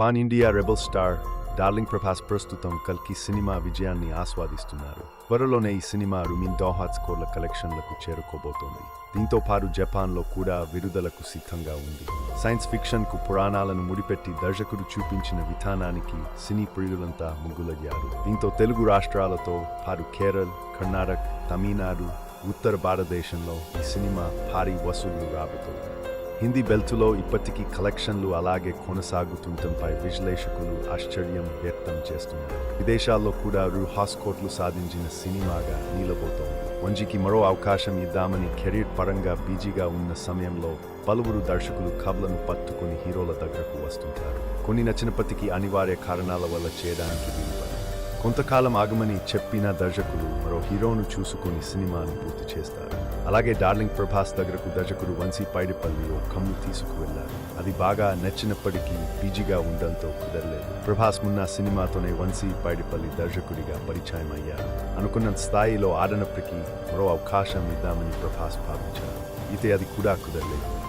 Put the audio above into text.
Pan India rebel star darling Prabhas ప్రస్తుతం కల్కి cinema విజయాన్ని ఆస్వాదిస్తున్నారు. త్వరలోనే ఈ సినిమా రుమిన్ దోహాత్ స్కోర్ల కలెక్షన్లకు చేరుకోబోతోంది. దీంతో పాటు జపాన్లో కూడా విడుదలకు సిద్ధంగా ఉంది. సైన్స్ ఫిక్షన్కు పురాణాలను ముడిపెట్టి దర్శకుడు చూపించిన విధానానికి సినీ ప్రియులంతా ముగ్గులయ్యారు. దీంతో తెలుగు రాష్ట్రాలతో పాటు కేరళ కర్ణాటక తమిళనాడు ఉత్తర భారతదేశంలో ఈ సినిమా భారీ వసూళ్ళు రాబోతోంది. హిందీ బెల్తులో ఇప్పటికీ కలెక్షన్లు అలాగే కొనసాగుతుండటంపై విశ్లేషకులు ఆశ్చర్యం వ్యక్తం చేస్తున్నారు. విదేశాల్లో కూడా రూ హాస్కోట్లు సాధించిన సినిమాగా నిలబోతోంది. వంజికి మరో అవకాశం ఇద్దామని కెరీర్ పరంగా బిజీగా ఉన్న సమయంలో పలువురు దర్శకులు కబ్లను పట్టుకుని హీరోల దగ్గరకు వస్తుంటారు. కొన్ని నచ్చినప్పటికీ అనివార్య కారణాల వల్ల చేయడానికి వీలు కొంతకాలం ఆగమని చెప్పిన దర్శకులు మరో హీరోను చూసుకొని సినిమాను పూర్తి చేస్తారు. అలాగే డార్లింగ్ ప్రభాస్ దగ్గరకు దర్శకుడు వంశీ పైడిపల్లి ఓ కమ్ము తీసుకువెళ్ళారు. అది బాగా నచ్చినప్పటికీ బిజీగా ఉండడంతో కుదరలేదు. ప్రభాస్ మున్న సినిమాతోనే వంశీ పైడిపల్లి దర్శకుడిగా పరిచయం అయ్యారు అనుకున్న స్థాయిలో ఆడనప్పటికీ మరో అవకాశం ఇద్దామని ప్రభాస్ భావించారు. అయితే అది కూడా కుదరలేదు.